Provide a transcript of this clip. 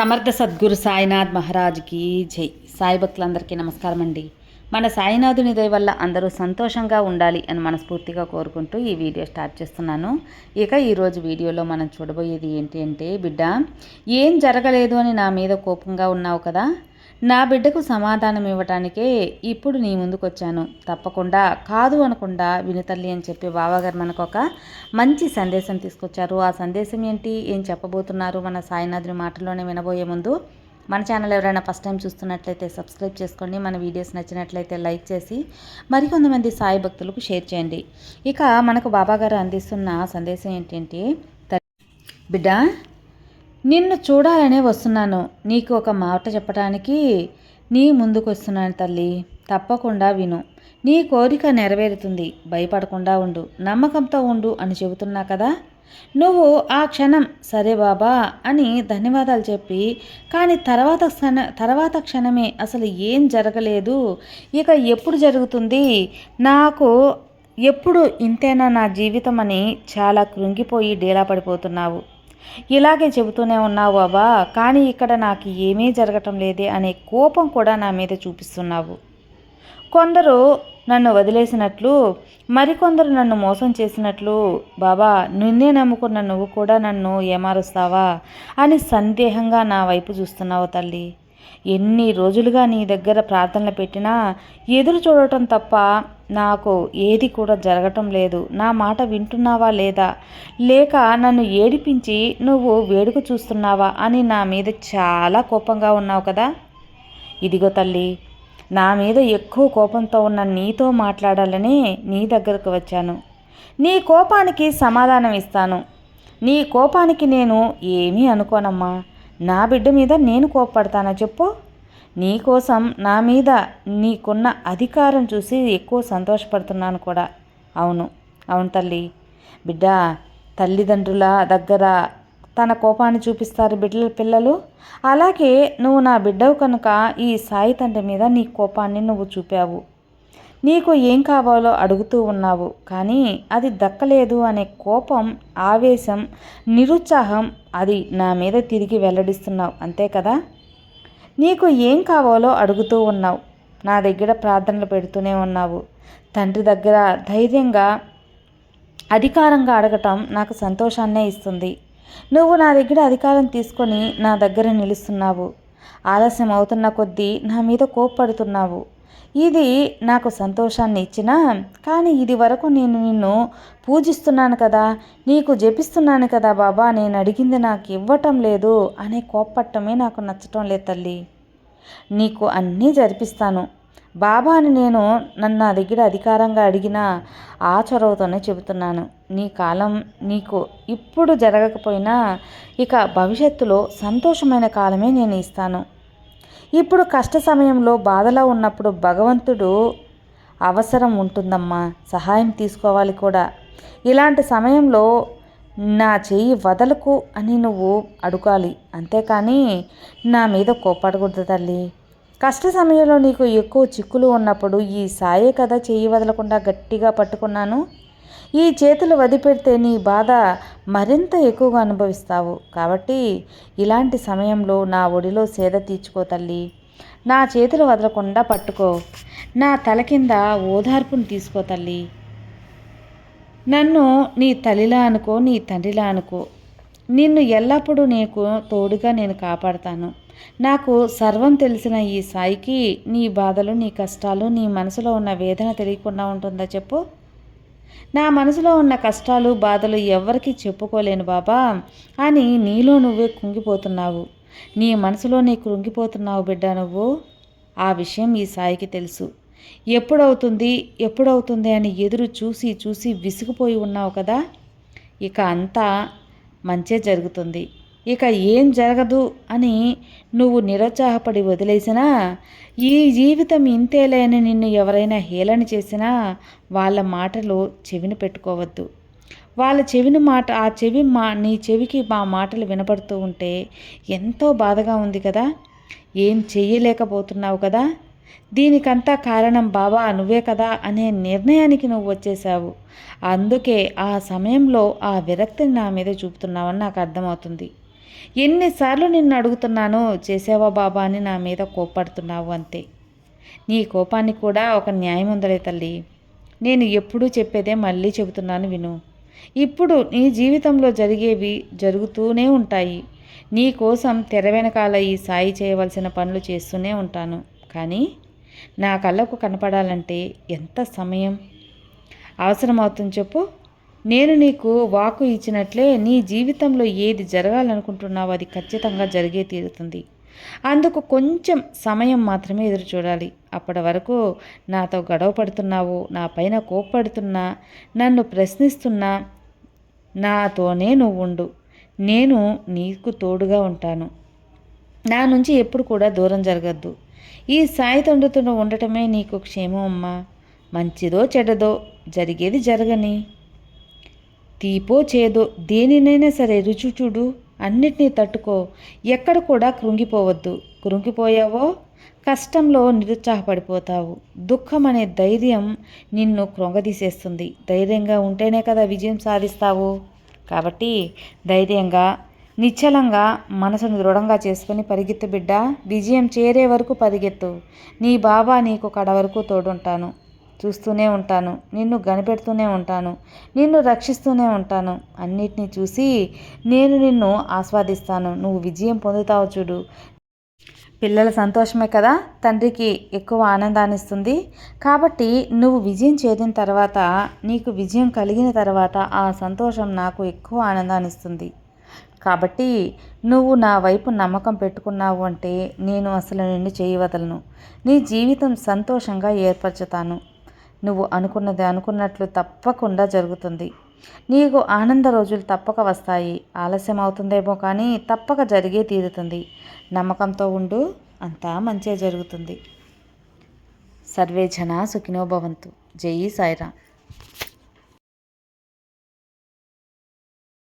సమర్థ సద్గురు సాయినాథ్ మహారాజ్కి జై. సాయి భక్తులందరికీ నమస్కారం అండి మన సాయినాథుని దయ వల్ల అందరూ సంతోషంగా ఉండాలి అని మనస్ఫూర్తిగా కోరుకుంటూ ఈ వీడియో స్టార్ట్ చేస్తున్నాను. ఇక ఈరోజు వీడియోలో మనం చూడబోయేది ఏంటి అంటే బిడ్డ ఏం జరగలేదు అని నా మీద కోపంగా ఉన్నావు కదా? నా బిడ్డకు సమాధానం ఇవ్వటానికే ఇప్పుడు నీ ముందుకు వచ్చాను తప్పకుండా కాదు అనకుండా వినుతల్లి అని చెప్పి బావగారు మనకు ఒక మంచి సందేశం తీసుకొచ్చారు. ఆ సందేశం ఏంటి? ఏం చెప్పబోతున్నారు? మన సాయినాథుని మాటల్లోనే వినబోయే ముందు మన ఛానల్ ఎవరైనా ఫస్ట్ టైం చూస్తున్నట్లయితే సబ్స్క్రైబ్ చేసుకోండి. మన వీడియోస్ నచ్చినట్లయితే లైక్ చేసి మరికొంతమంది సాయి భక్తులకు షేర్ చేయండి. ఇక మనకు బాబాగారు అందిస్తున్న సందేశం ఏంటంటే బిడ్డ నిన్ను చూడాలనే వస్తున్నాను. నీకు ఒక మాట చెప్పడానికి నీ ముందుకు వస్తున్నాను తల్లి. తప్పకుండా విను. నీ కోరిక నెరవేరుతుంది. భయపడకుండా ఉండు. నమ్మకంతో ఉండు అని చెబుతున్నా కదా? నువ్వు ఆ క్షణం సరే బాబా అని ధన్యవాదాలు చెప్పి కానీ తర్వాత క్షణ తర్వాత క్షణమే అసలు ఏం జరగలేదు. ఇక ఎప్పుడు జరుగుతుంది? నాకు ఎప్పుడు ఇంతేనా నా జీవితం అని చాలా కృంగిపోయి డేలా పడిపోతున్నావు. ఇలాగే చెబుతూనే ఉన్నావు బాబా కానీ ఇక్కడ నాకు ఏమీ జరగటం లేదే అనే కోపం కూడా నా మీద చూపిస్తున్నావు. కొందరు నన్ను వదిలేసినట్లు మరికొందరు నన్ను మోసం చేసినట్లు బాబా నిన్నే నమ్ముకున్న నువ్వు కూడా నన్ను ఏమారుస్తావా? అని సందేహంగా నా వైపు చూస్తున్నావు తల్లి. ఎన్ని రోజులుగా నీ దగ్గర ప్రార్థనలు పెట్టినా ఎదురు చూడటం తప్ప నాకు ఏది కూడా జరగటం లేదు. నా మాట వింటున్నావా లేదా? లేక నన్ను ఏడిపించి నువ్వు వేడుక చూస్తున్నావా అని నా మీద చాలా కోపంగా ఉన్నావు కదా? ఇదిగో తల్లి నా మీద ఎక్కువ కోపంతో ఉన్న నీతో మాట్లాడాలని నీ దగ్గరకు వచ్చాను. నీ కోపానికి సమాధానం ఇస్తాను. నీ కోపానికి నేను ఏమీ అనుకోనమ్మా. నా బిడ్డ మీద నేను కోప్పడతానా చెప్పు? నీకోసం నా మీద నీకున్న అధికారం చూసి ఎక్కువ సంతోషపడుతున్నాను కూడా. అవును. అవును తల్లి. బిడ్డ తల్లిదండ్రుల దగ్గర తన కోపాన్ని చూపిస్తారు బిడ్డల పిల్లలు. అలాగే నువ్వు నా బిడ్డవు కనుక ఈ సాయి తండ్రి మీద నీ కోపాన్ని నువ్వు చూపావు. నీకు ఏం కావాలో అడుగుతూ ఉన్నావు కానీ అది దక్కలేదు అనే కోపం ఆవేశం నిరుత్సాహం అది నా మీద తిరిగి వెల్లడిస్తున్నావు అంతే కదా? నీకు ఏం కావాలో అడుగుతూ ఉన్నావు నా దగ్గర ప్రార్థనలు పెడుతూనే ఉన్నావు. తండ్రి దగ్గర ధైర్యంగా అధికారంగా అడగటం నాకు సంతోషాన్నే ఇస్తుంది. నువ్వు నా దగ్గర అధికారం తీసుకొని నా దగ్గర నిలుస్తున్నావు. ఆలస్యం అవుతున్న కొద్దీ నా మీద కోప్పడుతున్నావు. ఇది నాకు సంతోషాన్ని ఇచ్చినా కానీ ఇది వరకు నేను నిన్ను పూజిస్తున్నాను కదా నీకు జపిస్తున్నాను కదా బాబా నేను అడిగింది నాకు ఇవ్వటం లేదు అనే కోప్పట్టమే నాకు నచ్చటం లేదు తల్లి. నీకు అన్నీ జరిపిస్తాను. బాబాని నేను నన్ను నా దగ్గర అధికారంగా అడిగిన ఆ చొరవతోనే చెబుతున్నాను. నీ కాలం నీకు ఇప్పుడు జరగకపోయినా ఇక భవిష్యత్తులో సంతోషమైన కాలమే నేను ఇస్తాను. ఇప్పుడు కష్ట సమయంలో బాధలో ఉన్నప్పుడు భగవంతుడు అవసరం ఉంటుందమ్మా. సహాయం తీసుకోవాలి కూడా. ఇలాంటి సమయంలో నా చెయ్యి వదలకు అని నువ్వు అడుగాలి. అంతేకాని నా మీద కోపడకూడదు తల్లి. కష్ట సమయంలో నీకు ఎక్కువ చిక్కులు ఉన్నప్పుడు ఈ సాయే కదా చెయ్యి వదలకుండా గట్టిగా పట్టుకున్నాను? ఈ చేతులు వదిపెడితే నీ బాధ మరింత ఎక్కువగా అనుభవిస్తావు. కాబట్టి ఇలాంటి సమయంలో నా ఒడిలో సేద తీర్చుకో తల్లి. నా చేతులు వదలకుండా పట్టుకో. నా తల కింద ఓదార్పును తీసుకో తల్లి. నన్ను నీ తల్లిలా అనుకో నీ తండ్రిలా అనుకో. నిన్ను ఎల్లప్పుడూ నీకు తోడుగా నేను కాపాడతాను. నాకు సర్వం తెలిసిన ఈ సాయికి నీ బాధలు నీ కష్టాలు నీ మనసులో ఉన్న వేదన తెలియకుండా ఉంటుందా చెప్పు? నా మనసులో ఉన్న కష్టాలు బాధలు ఎవ్వరికీ చెప్పుకోలేను బాబా. అని నీలో నువ్వే కుంగిపోతున్నావు. నీ మనసులో నీ కృంగిపోతున్నావు బిడ్డ నువ్వు. ఆ విషయం ఈ సాయికి తెలుసు. ఎప్పుడవుతుంది ఎప్పుడవుతుంది అని ఎదురు చూసి చూసి విసిగిపోయి ఉన్నావు కదా? ఇక అంతా మంచే జరుగుతుంది. ఇక ఏం జరగదు అని నువ్వు నిరుత్సాహపడి వదిలేసినా ఈ జీవితం ఇంతేలేని నిన్ను ఎవరైనా హేళన చేసినా వాళ్ళ మాటలు చెవిని పెట్టుకోవద్దు. వాళ్ళ చెవిని మాట ఆ చెవి మా నీ చెవికి మా మాటలు వినపడుతూ ఉంటే ఎంతో బాధగా ఉంది కదా. ఏం చెయ్యలేకపోతున్నావు కదా. దీనికంతా కారణం బాబా నువ్వే కదా అనే నిర్ణయానికి నువ్వు వచ్చేసావు అందుకే ఆ సమయంలో ఆ విరక్తిని నా మీద చూపుతున్నావని నాకు అర్థమవుతుంది. ఎన్నిసార్లు నిన్ను అడుగుతున్నానో చేసావా బాబా అని నా మీద కోప్పడుతున్నావు అంతే. నీ కోపానికి కూడా ఒక న్యాయం ఉందలే తల్లి. నేను ఎప్పుడూ చెప్పేదే మళ్ళీ చెబుతున్నాను విను. ఇప్పుడు నీ జీవితంలో జరిగేవి జరుగుతూనే ఉంటాయి. నీ కోసం తెర వెనకాల ఈ సాయి చేయవలసిన పనులు చేస్తూనే ఉంటాను. కానీ నా కళ్ళకు కనపడాలంటే ఎంత సమయం? అవసరమవుతుంది చెప్పు. నేను నీకు వాకు ఇచ్చినట్లే నీ జీవితంలో ఏది జరగాలనుకుంటున్నావో అది ఖచ్చితంగా జరిగే తీరుతుంది. అందుకు కొంచెం సమయం మాత్రమే ఎదురు చూడాలి. అప్పటి వరకు నాతో గొడవ పడుతున్నావు నా పైన కోప్పడుతున్నా నన్ను ప్రశ్నిస్తున్నా నాతోనే నువ్వు ఉండు. నేను నీకు తోడుగా ఉంటాను. నా నుంచి ఎప్పుడు కూడా దూరం జరగద్దు. ఈ సాయి తండ్రితో ఉండటమే నీకు క్షేమం అమ్మా. మంచిదో చెడ్డదో జరిగేది జరగని. తీపో చేదో దేనినైనా సరే రుచి చూడు అన్నిటినీ తట్టుకో. ఎక్కడ కూడా కృంగిపోవద్దు. కృంగిపోయావో? కష్టంలో నిరుత్సాహపడిపోతావు. దుఃఖం అనే ధైర్యం నిన్ను కృంగదీసేస్తుంది. ధైర్యంగా ఉంటేనే కదా విజయం సాధిస్తావు. కాబట్టి ధైర్యంగా నిశ్చలంగా మనసును దృఢంగా చేసుకుని పరిగెత్తు బిడ్డ. విజయం చేరే వరకు పరిగెత్తు. నీ బాబా నీకు కడ వరకు తోడుంటాను. చూస్తూనే ఉంటాను. నిన్ను కనిపెడుతూనే ఉంటాను. నిన్ను రక్షిస్తూనే ఉంటాను. అన్నిటినీ చూసి నేను నిన్ను ఆస్వాదిస్తాను. నువ్వు విజయం పొందుతావు చూడు. పిల్లల సంతోషమే కదా తండ్రికి ఎక్కువ ఆనందాన్ని ఇస్తుంది కాబట్టి నువ్వు విజయం చేరిన తర్వాత నీకు విజయం కలిగిన తర్వాత ఆ సంతోషం నాకు ఎక్కువ ఆనందాన్ని ఇస్తుంది కాబట్టి నువ్వు నా వైపు నమ్మకం పెట్టుకున్నావు అంటే నేను అసలు నిన్ను చేయవదలను. నీ జీవితం సంతోషంగా ఏర్పరచుతాను. నువ్వు అనుకున్నది అనుకున్నట్లు తప్పకుండా జరుగుతుంది. నీకు ఆనంద రోజులు తప్పక వస్తాయి. ఆలస్యం అవుతుందేమో కానీ తప్పక జరిగే తీరుతుంది. నమ్మకంతో ఉండు అంతా మంచిగా జరుగుతుంది. సర్వే జన సుఖినో భవంతు. జై సాయిరామ్.